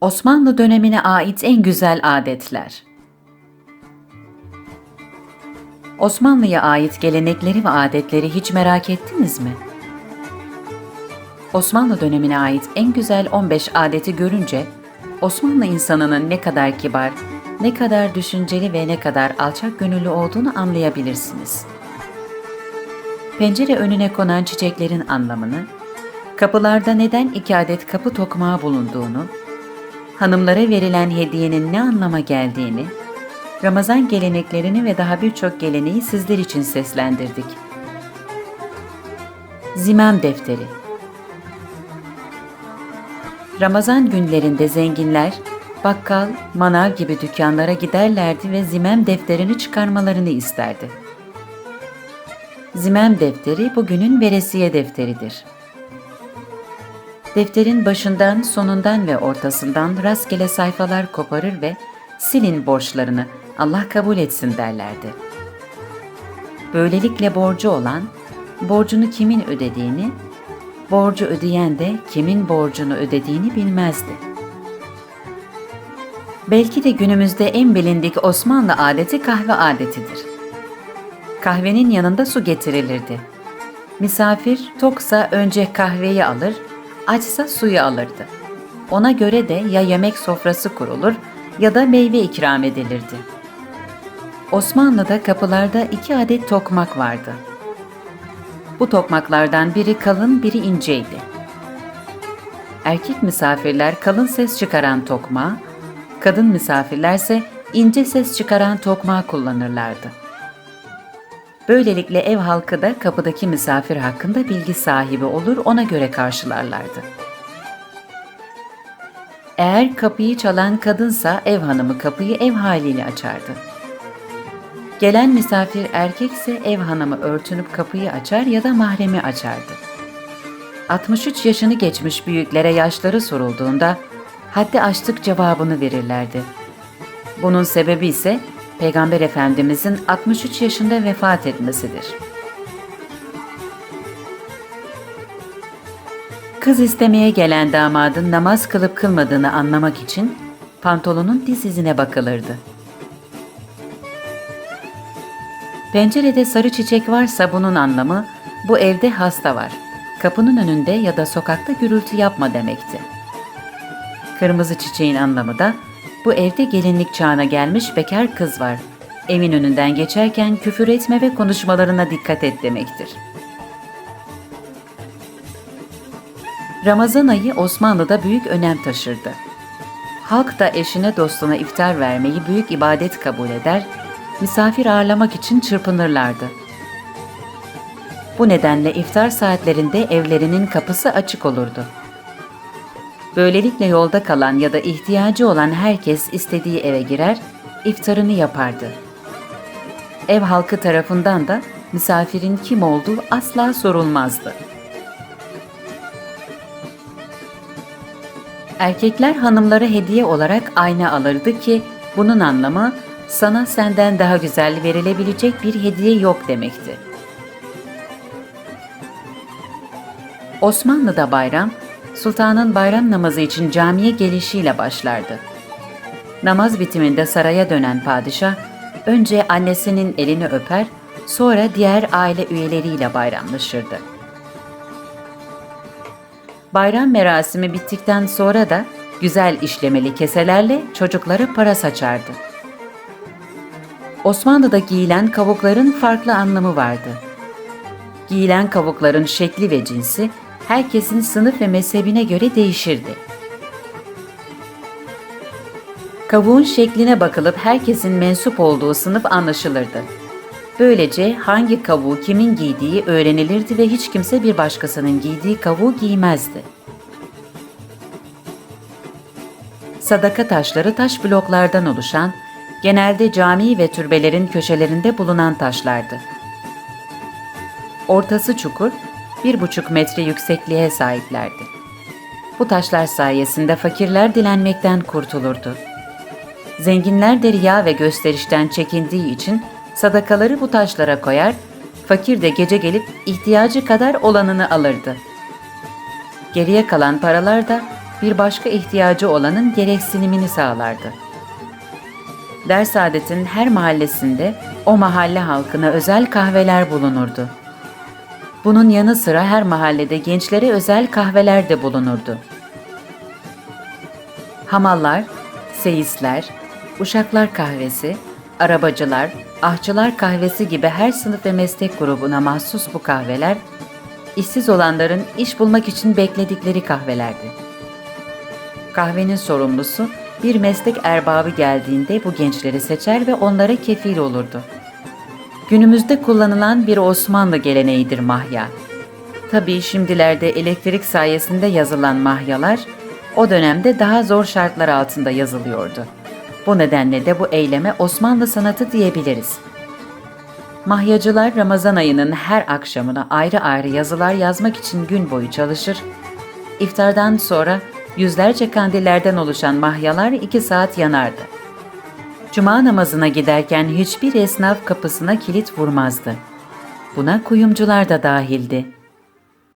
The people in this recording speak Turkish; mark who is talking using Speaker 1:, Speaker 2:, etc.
Speaker 1: Osmanlı dönemine ait en güzel adetler. Osmanlı'ya ait gelenekleri ve adetleri hiç merak ettiniz mi? Osmanlı dönemine ait en güzel 15 adeti görünce Osmanlı insanının ne kadar kibar, ne kadar düşünceli ve ne kadar alçak gönüllü olduğunu anlayabilirsiniz. Pencere önüne konan çiçeklerin anlamını, kapılarda neden iki adet kapı tokmağı bulunduğunu, hanımlara verilen hediyenin ne anlama geldiğini, Ramazan geleneklerini ve daha birçok geleneği sizler için seslendirdik. Zimam Defteri Ramazan günlerinde zenginler, bakkal, manav gibi dükkanlara giderlerdi ve zimem defterini çıkarmalarını isterdi. Zimem defteri bugünün veresiye defteridir. Defterin başından, sonundan ve ortasından rastgele sayfalar koparır ve silin borçlarını, Allah kabul etsin derlerdi. Böylelikle borcu olan, borcunu kimin ödediğini, borcu ödeyen de kimin borcunu ödediğini bilmezdi. Belki de günümüzde en bilindik Osmanlı adeti kahve adetidir. Kahvenin yanında su getirilirdi. Misafir toksa önce kahveyi alır, açsa suyu alırdı. Ona göre de ya yemek sofrası kurulur ya da meyve ikram edilirdi. Osmanlı'da kapılarda iki adet tokmak vardı. Bu tokmaklardan biri kalın, biri inceydi. Erkek misafirler kalın ses çıkaran tokmağı, kadın misafirlerse ince ses çıkaran tokmağı kullanırlardı. Böylelikle ev halkı da kapıdaki misafir hakkında bilgi sahibi olur, ona göre karşılarlardı. Eğer kapıyı çalan kadınsa ev hanımı kapıyı ev haliyle açardı. Gelen misafir erkekse ev hanımı örtünüp kapıyı açar ya da mahremi açardı. 63 yaşını geçmiş büyüklere yaşları sorulduğunda haddi açtık cevabını verirlerdi. Bunun sebebi ise Peygamber Efendimizin 63 yaşında vefat etmesidir. Kız istemeye gelen damadın namaz kılıp kılmadığını anlamak için pantolonun diz izine bakılırdı. Pencerede sarı çiçek varsa bunun anlamı bu evde hasta var. Kapının önünde ya da sokakta gürültü yapma demekti. Kırmızı çiçeğin anlamı da bu evde gelinlik çağına gelmiş bekar kız var. Evin önünden geçerken küfür etme ve konuşmalarına dikkat et demektir. Ramazan ayı Osmanlı'da büyük önem taşırdı. Halk da eşine dostuna iftar vermeyi büyük ibadet kabul eder, misafir ağırlamak için çırpınırlardı. Bu nedenle iftar saatlerinde evlerinin kapısı açık olurdu. Böylelikle yolda kalan ya da ihtiyacı olan herkes istediği eve girer, iftarını yapardı. Ev halkı tarafından da misafirin kim olduğu asla sorulmazdı. Erkekler hanımlara hediye olarak ayna alırdı ki bunun anlamı sana senden daha güzel verilebilecek bir hediye yok demekti. Osmanlı'da bayram, sultanın bayram namazı için camiye gelişiyle başlardı. Namaz bitiminde saraya dönen padişah, önce annesinin elini öper, sonra diğer aile üyeleriyle bayramlaşırdı. Bayram merasimi bittikten sonra da güzel işlemeli keselerle çocuklara para saçardı. Osmanlı'da giyilen kavukların farklı anlamı vardı. Giyilen kavukların şekli ve cinsi herkesin sınıf ve mezhebine göre değişirdi. Kavuğun şekline bakılıp herkesin mensup olduğu sınıf anlaşılırdı. Böylece hangi kavuğu kimin giydiği öğrenilirdi ve hiç kimse bir başkasının giydiği kavuğu giymezdi. Sadaka taşları taş bloklardan oluşan, genelde cami ve türbelerin köşelerinde bulunan taşlardı. Ortası çukur, bir buçuk metre yüksekliğe sahiplerdi. Bu taşlar sayesinde fakirler dilenmekten kurtulurdu. Zenginler de riya ve gösterişten çekindiği için sadakaları bu taşlara koyar, fakir de gece gelip ihtiyacı kadar olanını alırdı. Geriye kalan paralar da bir başka ihtiyacı olanın gereksinimini sağlardı. Dersaadet'in her mahallesinde o mahalle halkına özel kahveler bulunurdu. Bunun yanı sıra her mahallede gençlere özel kahveler de bulunurdu. Hamallar, seyisler, uşaklar kahvesi, arabacılar, ahçılar kahvesi gibi her sınıf ve meslek grubuna mahsus bu kahveler, işsiz olanların iş bulmak için bekledikleri kahvelerdi. Kahvenin sorumlusu bir meslek erbabı geldiğinde bu gençleri seçer ve onlara kefil olurdu. Günümüzde kullanılan bir Osmanlı geleneğidir mahya. Tabii şimdilerde elektrik sayesinde yazılan mahyalar o dönemde daha zor şartlar altında yazılıyordu. Bu nedenle de bu eyleme Osmanlı sanatı diyebiliriz. Mahyacılar Ramazan ayının her akşamına ayrı ayrı yazılar yazmak için gün boyu çalışır. İftardan sonra yüzlerce kandillerden oluşan mahyalar iki saat yanardı. Cuma namazına giderken hiçbir esnaf kapısına kilit vurmazdı. Buna kuyumcular da dahildi.